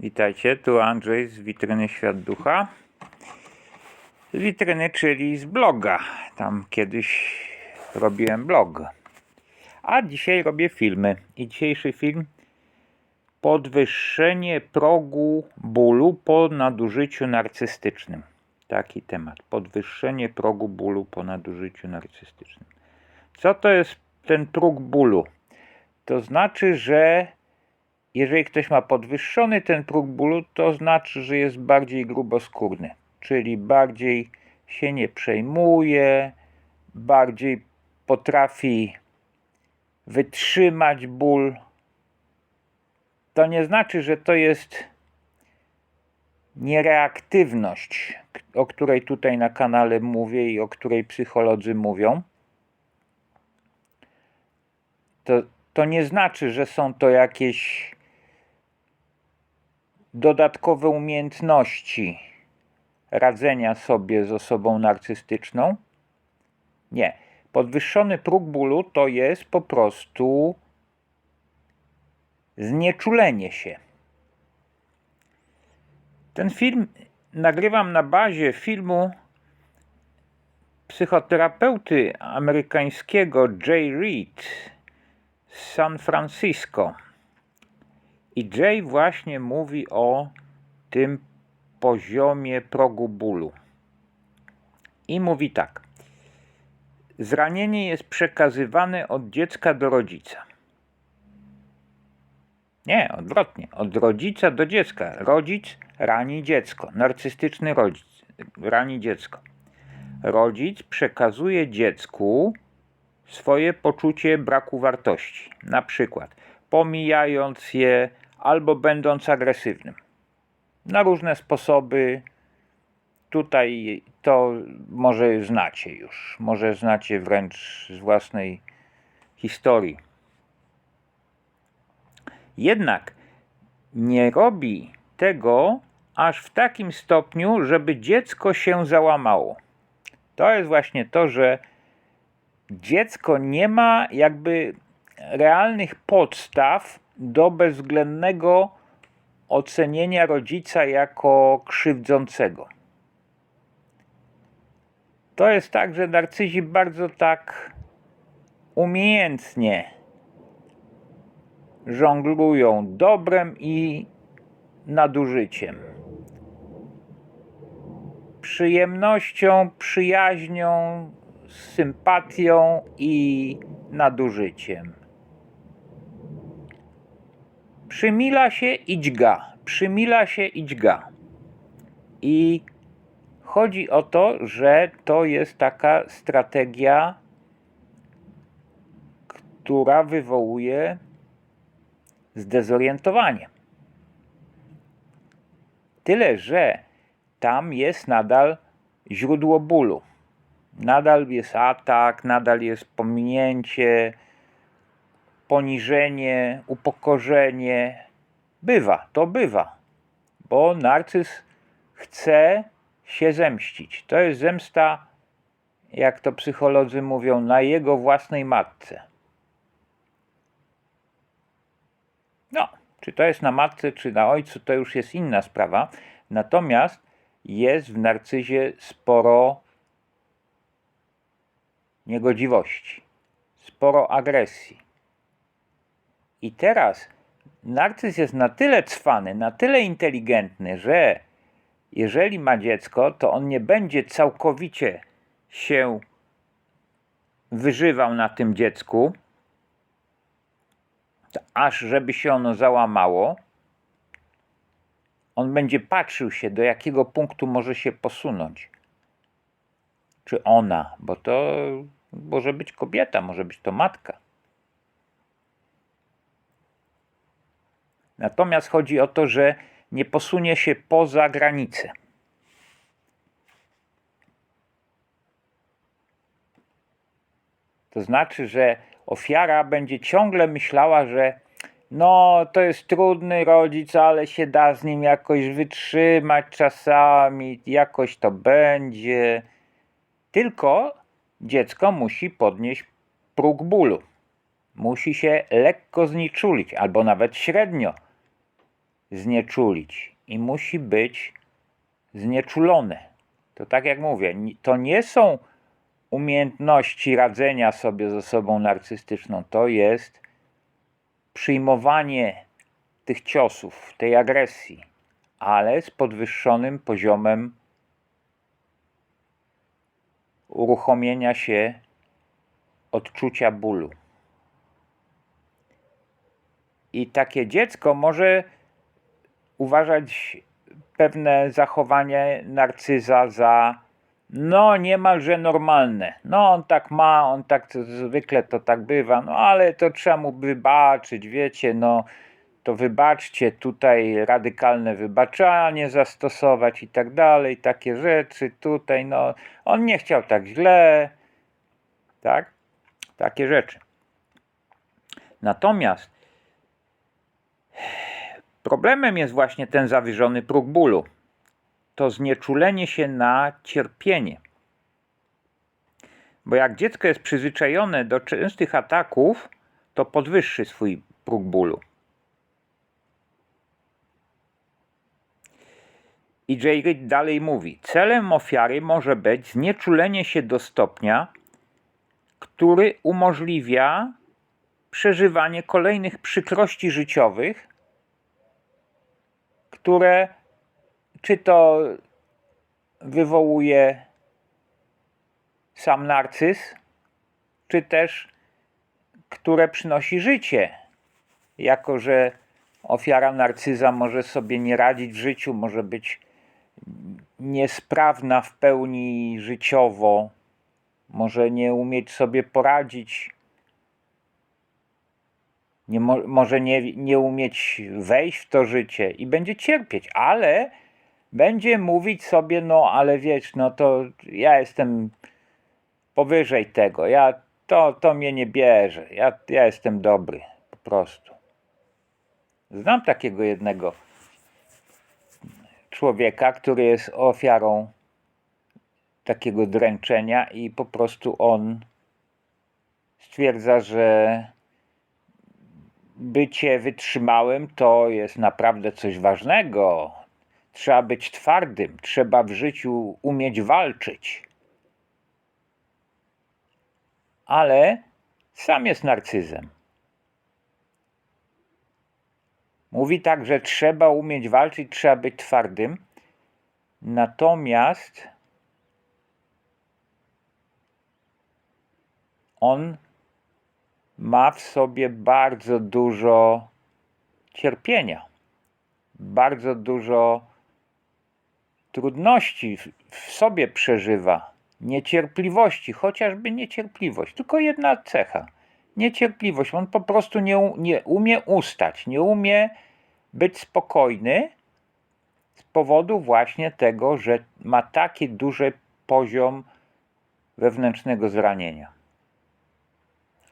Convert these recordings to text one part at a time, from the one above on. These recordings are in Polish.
Witajcie, tu Andrzej z witryny Świat Ducha. Z witryny, czyli z bloga. Tam kiedyś robiłem blog. A dzisiaj robię filmy. I dzisiejszy film podwyższenie progu bólu po nadużyciu narcystycznym. Taki temat. Podwyższenie progu bólu po nadużyciu narcystycznym. Co to jest ten próg bólu? To znaczy, że jeżeli ktoś ma podwyższony ten próg bólu, to znaczy, że jest bardziej gruboskórny, czyli bardziej się nie przejmuje, bardziej potrafi wytrzymać ból. To nie znaczy, że to jest niereaktywność, o której tutaj na kanale mówię i o której psycholodzy mówią. To, to nie znaczy, że są to jakieś dodatkowe umiejętności radzenia sobie z osobą narcystyczną. Nie. Podwyższony próg bólu to jest po prostu znieczulenie się. Ten film nagrywam na bazie filmu psychoterapeuty amerykańskiego Jay Reed z San Francisco. I Jay właśnie mówi o tym poziomie progu bólu. I mówi tak. Zranienie jest przekazywane od dziecka do rodzica. Nie, odwrotnie. Od rodzica do dziecka. Rodzic rani dziecko. Narcystyczny rodzic rani dziecko. Rodzic przekazuje dziecku swoje poczucie braku wartości. Na przykład pomijając je albo będąc agresywnym. Na różne sposoby. Tutaj to może znacie już, może znacie wręcz z własnej historii. Jednak nie robi tego aż w takim stopniu, żeby dziecko się załamało. To jest właśnie to, że dziecko nie ma jakby realnych podstaw do bezwzględnego ocenienia rodzica jako krzywdzącego. To jest tak, że narcyzi bardzo tak umiejętnie żonglują dobrem i nadużyciem. Przyjemnością, przyjaźnią, sympatią i nadużyciem. Przymila się i dźga, przymila się i dźga. I chodzi o to, że to jest taka strategia, która wywołuje zdezorientowanie. Tyle, że tam jest nadal źródło bólu. Nadal jest atak, nadal jest pominięcie, poniżenie, upokorzenie. Bywa, to bywa, bo narcyz chce się zemścić. To jest zemsta, jak to psycholodzy mówią, na jego własnej matce. No, czy to jest na matce, czy na ojcu, to już jest inna sprawa. Natomiast jest w narcyzie sporo niegodziwości, sporo agresji. I teraz narcyz jest na tyle cwany, na tyle inteligentny, że jeżeli ma dziecko, to on nie będzie całkowicie się wyżywał na tym dziecku, aż żeby się ono załamało. On będzie patrzył się, do jakiego punktu może się posunąć. Czy ona, bo to może być kobieta, może być to matka. Natomiast chodzi o to, że nie posunie się poza granicę. To znaczy, że ofiara będzie ciągle myślała, że no to jest trudny rodzic, ale się da z nim jakoś wytrzymać czasami, jakoś to będzie. Tylko dziecko musi podnieść próg bólu. Musi się lekko zniczulić, albo nawet średnio znieczulić i musi być znieczulone. To tak jak mówię, to nie są umiejętności radzenia sobie z osobą narcystyczną, to jest przyjmowanie tych ciosów, tej agresji, ale z podwyższonym poziomem uruchomienia się odczucia bólu. I takie dziecko może uważać pewne zachowanie narcyza za no niemalże normalne. No on tak ma, on tak to, zwykle to tak bywa, no ale to trzeba mu wybaczyć, wiecie, no to wybaczcie tutaj radykalne wybaczanie zastosować i tak dalej, takie rzeczy tutaj, no on nie chciał tak źle, tak? Takie rzeczy. Natomiast problemem jest właśnie ten zawyżony próg bólu. To znieczulenie się na cierpienie. Bo jak dziecko jest przyzwyczajone do częstych ataków, to podwyższy swój próg bólu. I J. Reed dalej mówi: Celem ofiary może być znieczulenie się do stopnia, który umożliwia przeżywanie kolejnych przykrości życiowych, które czy to wywołuje sam narcyz, czy też które przynosi życie, jako że ofiara narcyza może sobie nie radzić w życiu, może być niesprawna w pełni życiowo, może nie umieć sobie poradzić, nie mo- może nie, nie umieć wejść w to życie i będzie cierpieć, ale będzie mówić sobie, no ale wiesz, no to ja jestem powyżej tego, ja, to, to mnie nie bierze, ja, ja jestem dobry, po prostu. Znam takiego jednego człowieka, który jest ofiarą takiego dręczenia i po prostu on stwierdza, że bycie wytrzymałym to jest naprawdę coś ważnego. Trzeba być twardym, trzeba w życiu umieć walczyć. Ale sam jest narcyzem. Mówi tak, że trzeba umieć walczyć, trzeba być twardym. Natomiast on ma w sobie bardzo dużo cierpienia, bardzo dużo trudności w, sobie przeżywa, niecierpliwości, chociażby niecierpliwość, tylko jedna cecha niecierpliwość. On po prostu nie, nie umie ustać, nie umie być spokojny z powodu właśnie tego, że ma taki duży poziom wewnętrznego zranienia.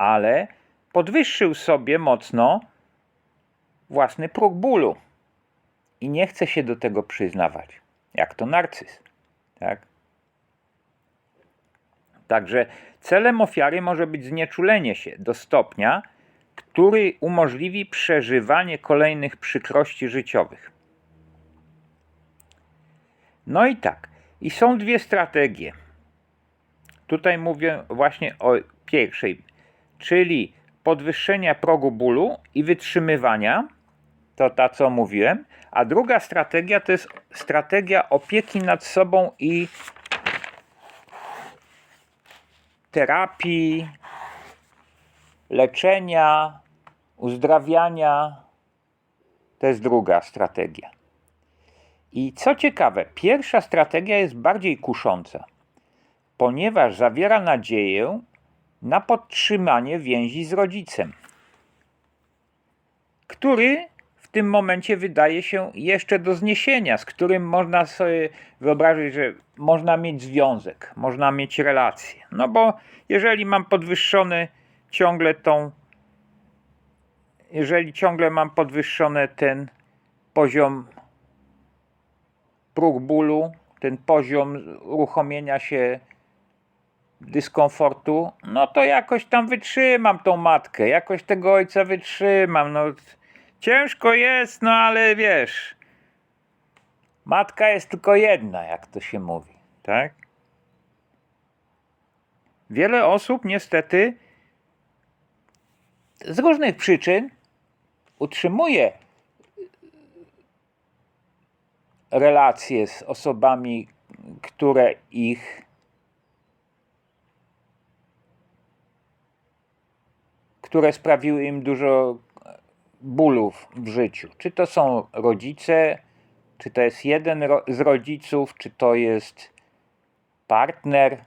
Ale podwyższył sobie mocno własny próg bólu i nie chce się do tego przyznawać. Jak to narcyz. Tak? Także celem ofiary może być znieczulenie się do stopnia, który umożliwi przeżywanie kolejnych przykrości życiowych. No i tak. I są dwie strategie. Tutaj mówię właśnie o pierwszej, czyli podwyższenia progu bólu i wytrzymywania. To ta, co mówiłem. A druga strategia to jest strategia opieki nad sobą i terapii, leczenia, uzdrawiania. To jest druga strategia. I co ciekawe, pierwsza strategia jest bardziej kusząca, ponieważ zawiera nadzieję na podtrzymanie więzi z rodzicem, który w tym momencie wydaje się jeszcze do zniesienia, z którym można sobie wyobrazić, że można mieć związek, można mieć relację. No bo jeżeli mam podwyższony ciągle tą, jeżeli ciągle mam podwyższony ten poziom próg bólu, ten poziom uruchomienia się dyskomfortu, no to jakoś tam wytrzymam tą matkę, jakoś tego ojca wytrzymam. No, Ciężko jest, no ale wiesz, matka jest tylko jedna, jak to się mówi, tak? Wiele osób niestety z różnych przyczyn utrzymuje relacje z osobami, które ich które sprawiły im dużo bólów w życiu. Czy to są rodzice, czy to jest jeden z rodziców, czy to jest partner.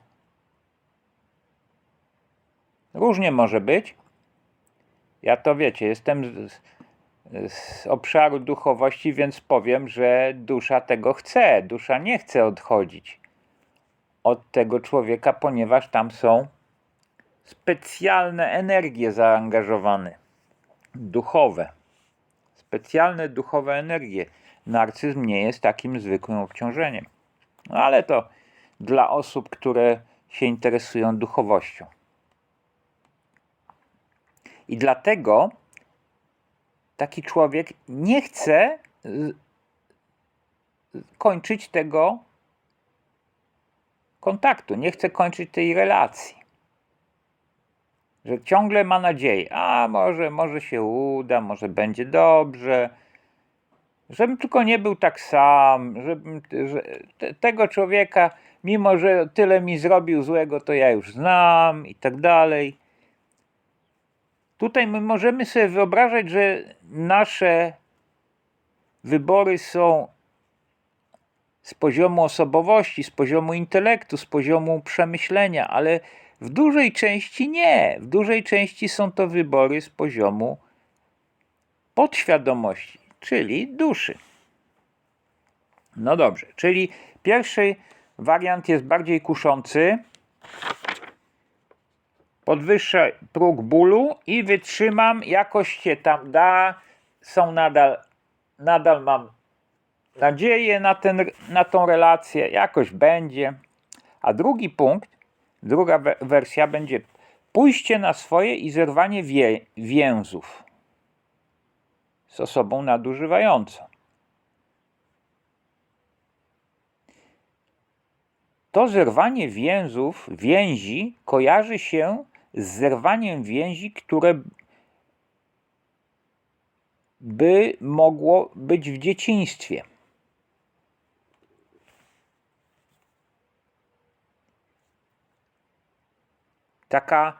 Różnie może być. Ja to wiecie, jestem z, z obszaru duchowości, więc powiem, że dusza tego chce. Dusza nie chce odchodzić od tego człowieka, ponieważ tam są specjalne energie zaangażowane, duchowe. Specjalne duchowe energie. Narcyzm nie jest takim zwykłym obciążeniem. No ale to dla osób, które się interesują duchowością. I dlatego taki człowiek nie chce kończyć tego kontaktu, nie chce kończyć tej relacji. Że ciągle ma nadzieję, a może, może się uda, może będzie dobrze, żebym tylko nie był tak sam, żebym że te, tego człowieka, mimo że tyle mi zrobił złego, to ja już znam i tak dalej. Tutaj my możemy sobie wyobrażać, że nasze wybory są z poziomu osobowości, z poziomu intelektu, z poziomu przemyślenia, ale w dużej części nie. W dużej części są to wybory z poziomu podświadomości, czyli duszy. No dobrze, czyli pierwszy wariant jest bardziej kuszący. Podwyższę próg bólu i wytrzymam, jakoś się tam da. Są nadal, nadal mam nadzieję na, ten, na tą relację, jakoś będzie. A drugi punkt, druga we- wersja będzie pójście na swoje i zerwanie wie, więzów z osobą nadużywającą. To zerwanie więzów, więzi kojarzy się z zerwaniem więzi, które by mogło być w dzieciństwie. Taka,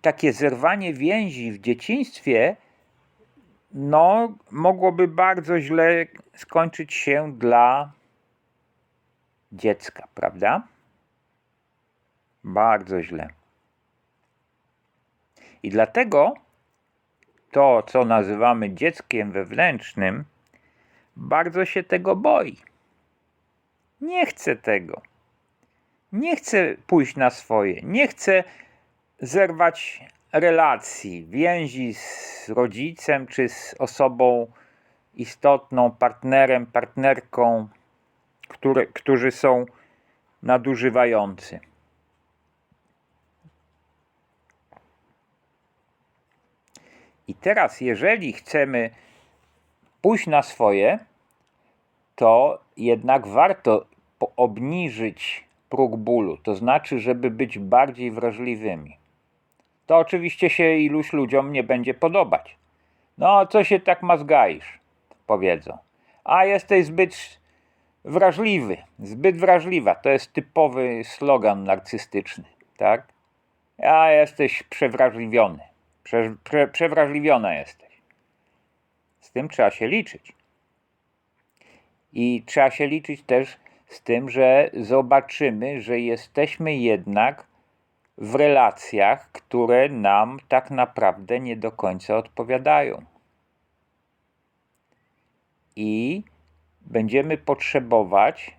takie zerwanie więzi w dzieciństwie no, mogłoby bardzo źle skończyć się dla dziecka, prawda? Bardzo źle. I dlatego to, co nazywamy dzieckiem wewnętrznym, bardzo się tego boi. Nie chce tego. Nie chce pójść na swoje. Nie chce zerwać relacji, więzi z rodzicem czy z osobą istotną, partnerem, partnerką, które, którzy są nadużywający. I teraz, jeżeli chcemy pójść na swoje, to jednak warto obniżyć próg bólu, to znaczy, żeby być bardziej wrażliwymi. To oczywiście się iluś ludziom nie będzie podobać. No, co się tak mazgaisz, powiedzą. A jesteś zbyt wrażliwy, zbyt wrażliwa. To jest typowy slogan narcystyczny, tak? A jesteś przewrażliwiony, prze, prze, przewrażliwiona jesteś. Z tym trzeba się liczyć. I trzeba się liczyć też z tym, że zobaczymy, że jesteśmy jednak w relacjach, które nam tak naprawdę nie do końca odpowiadają. I będziemy potrzebować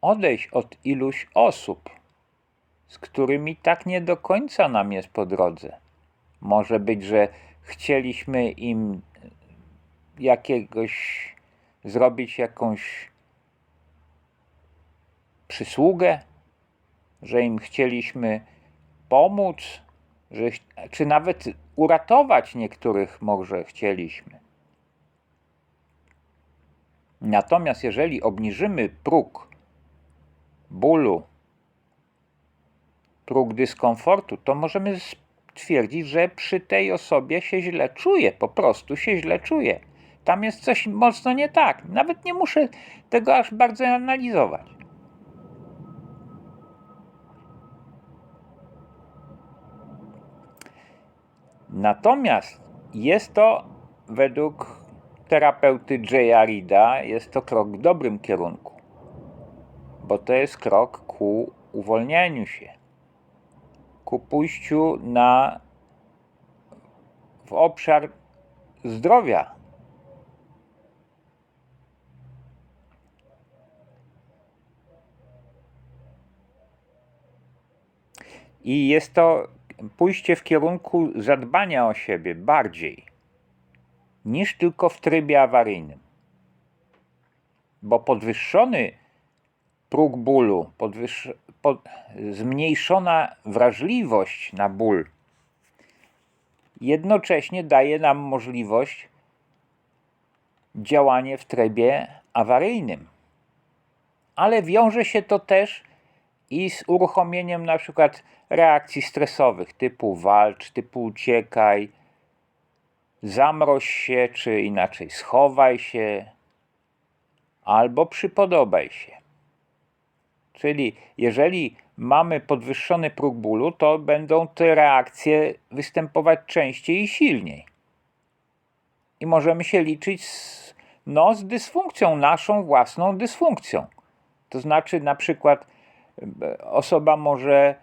odejść od iluś osób, z którymi tak nie do końca nam jest po drodze. Może być, że chcieliśmy im jakiegoś zrobić jakąś przysługę, że im chcieliśmy pomóc, że, czy nawet uratować niektórych może chcieliśmy. Natomiast jeżeli obniżymy próg bólu, próg dyskomfortu, to możemy stwierdzić, że przy tej osobie się źle czuje, po prostu się źle czuje. Tam jest coś mocno nie tak. Nawet nie muszę tego aż bardzo analizować. Natomiast jest to według terapeuty J. Arida, jest to krok w dobrym kierunku, bo to jest krok ku uwolnieniu się, ku pójściu na w obszar zdrowia. I jest to pójście w kierunku zadbania o siebie bardziej niż tylko w trybie awaryjnym. Bo podwyższony próg bólu, podwyższ, pod, zmniejszona wrażliwość na ból jednocześnie daje nam możliwość działania w trybie awaryjnym. Ale wiąże się to też i z uruchomieniem na przykład reakcji stresowych typu walcz, typu uciekaj, zamroź się, czy inaczej schowaj się, albo przypodobaj się. Czyli jeżeli mamy podwyższony próg bólu, to będą te reakcje występować częściej i silniej. I możemy się liczyć z, no, z dysfunkcją, naszą własną dysfunkcją. To znaczy, na przykład, osoba może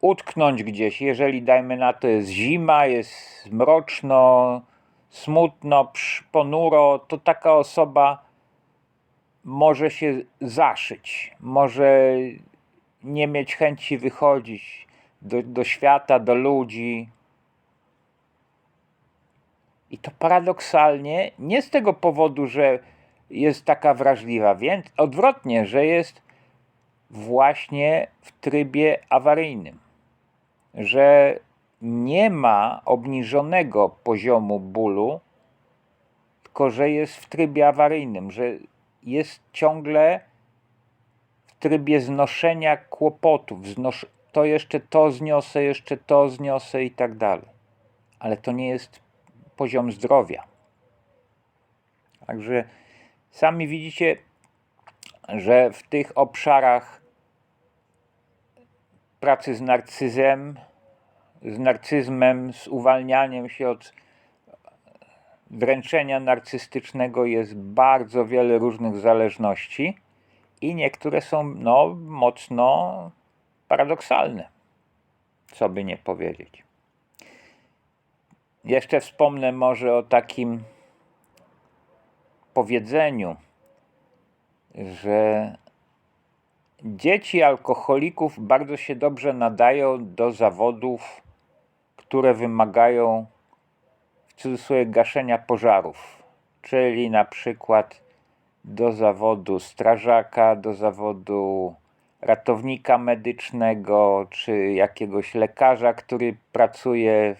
utknąć gdzieś, jeżeli dajmy na to jest zima, jest mroczno, smutno, ponuro, to taka osoba może się zaszyć, może nie mieć chęci wychodzić do, do świata, do ludzi. I to paradoksalnie nie z tego powodu, że jest taka wrażliwa, więc odwrotnie, że jest właśnie w trybie awaryjnym, że nie ma obniżonego poziomu bólu, tylko że jest w trybie awaryjnym, że jest ciągle w trybie znoszenia kłopotów, znosz to jeszcze to zniosę, jeszcze to zniosę i tak dalej. Ale to nie jest poziom zdrowia. Także sami widzicie, że w tych obszarach pracy z narcyzem, z narcyzmem, z uwalnianiem się od dręczenia narcystycznego jest bardzo wiele różnych zależności i niektóre są no, mocno paradoksalne, co by nie powiedzieć. Jeszcze wspomnę może o takim powiedzeniu, że dzieci alkoholików bardzo się dobrze nadają do zawodów, które wymagają w cudzysłowie gaszenia pożarów, czyli na przykład do zawodu strażaka, do zawodu ratownika medycznego, czy jakiegoś lekarza, który pracuje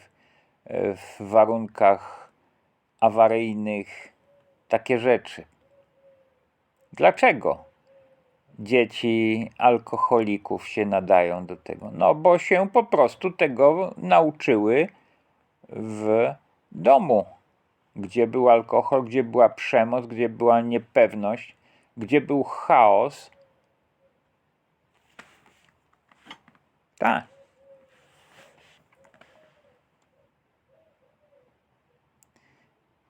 w, warunkach awaryjnych, takie rzeczy. Dlaczego dzieci alkoholików się nadają do tego? No, bo się po prostu tego nauczyły w domu, gdzie był alkohol, gdzie była przemoc, gdzie była niepewność, gdzie był chaos. Tak.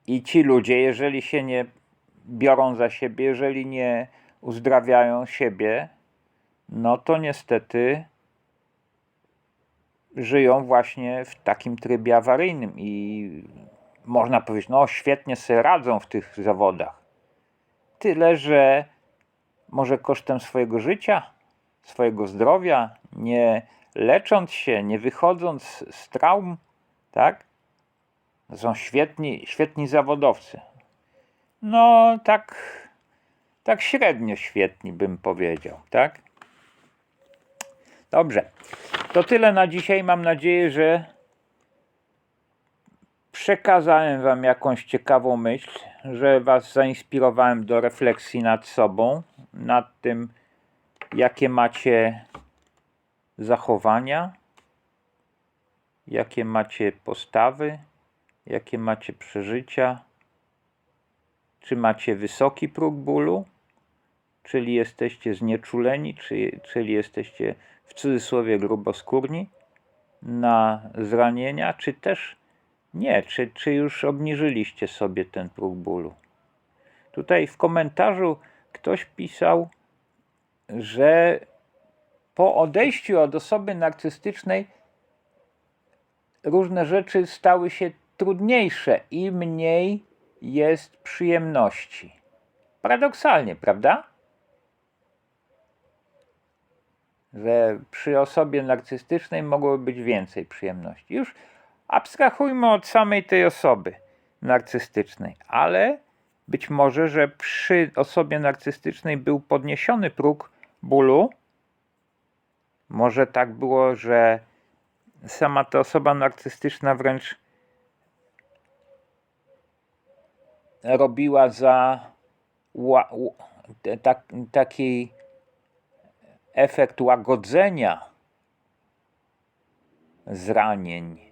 I ci ludzie, jeżeli się nie biorą za siebie, jeżeli nie uzdrawiają siebie, no to niestety żyją właśnie w takim trybie awaryjnym i można powiedzieć, no świetnie sobie radzą w tych zawodach. Tyle, że może kosztem swojego życia, swojego zdrowia, nie lecząc się, nie wychodząc z traum, tak? Są świetni, świetni zawodowcy. No, tak, tak średnio świetni bym powiedział, tak? Dobrze. To tyle na dzisiaj. Mam nadzieję, że przekazałem Wam jakąś ciekawą myśl, że Was zainspirowałem do refleksji nad sobą, nad tym, jakie macie zachowania, jakie macie postawy, jakie macie przeżycia, czy macie wysoki próg bólu, czyli jesteście znieczuleni, czy, czyli jesteście w cudzysłowie gruboskórni na zranienia, czy też nie, czy, czy już obniżyliście sobie ten próg bólu. Tutaj w komentarzu ktoś pisał, że po odejściu od osoby narcystycznej różne rzeczy stały się trudniejsze i mniej jest przyjemności. Paradoksalnie, prawda? Że przy osobie narcystycznej mogłoby być więcej przyjemności. Już abstrahujmy od samej tej osoby narcystycznej, ale być może, że przy osobie narcystycznej był podniesiony próg bólu. Może tak było, że sama ta osoba narcystyczna wręcz robiła za tak, taki efekt łagodzenia zranień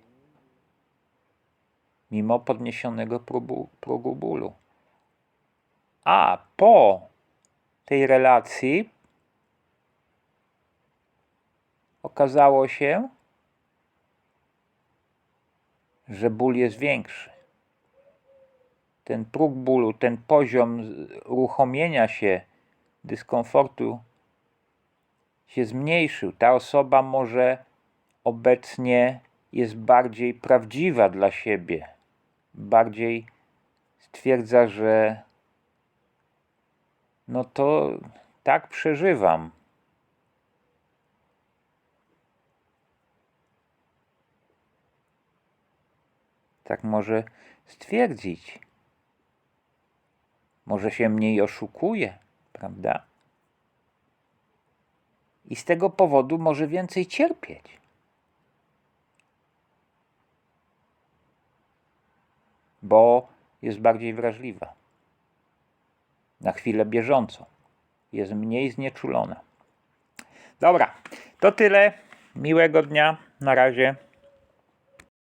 mimo podniesionego próbu, progu bólu. A po tej relacji okazało się, że ból jest większy. Ten próg bólu, ten poziom uruchomienia się, dyskomfortu się zmniejszył. Ta osoba może obecnie jest bardziej prawdziwa dla siebie, bardziej stwierdza, że no to tak przeżywam. Tak może stwierdzić. Może się mniej oszukuje, prawda? I z tego powodu może więcej cierpieć. Bo jest bardziej wrażliwa. Na chwilę bieżącą. Jest mniej znieczulona. Dobra, to tyle. Miłego dnia. Na razie.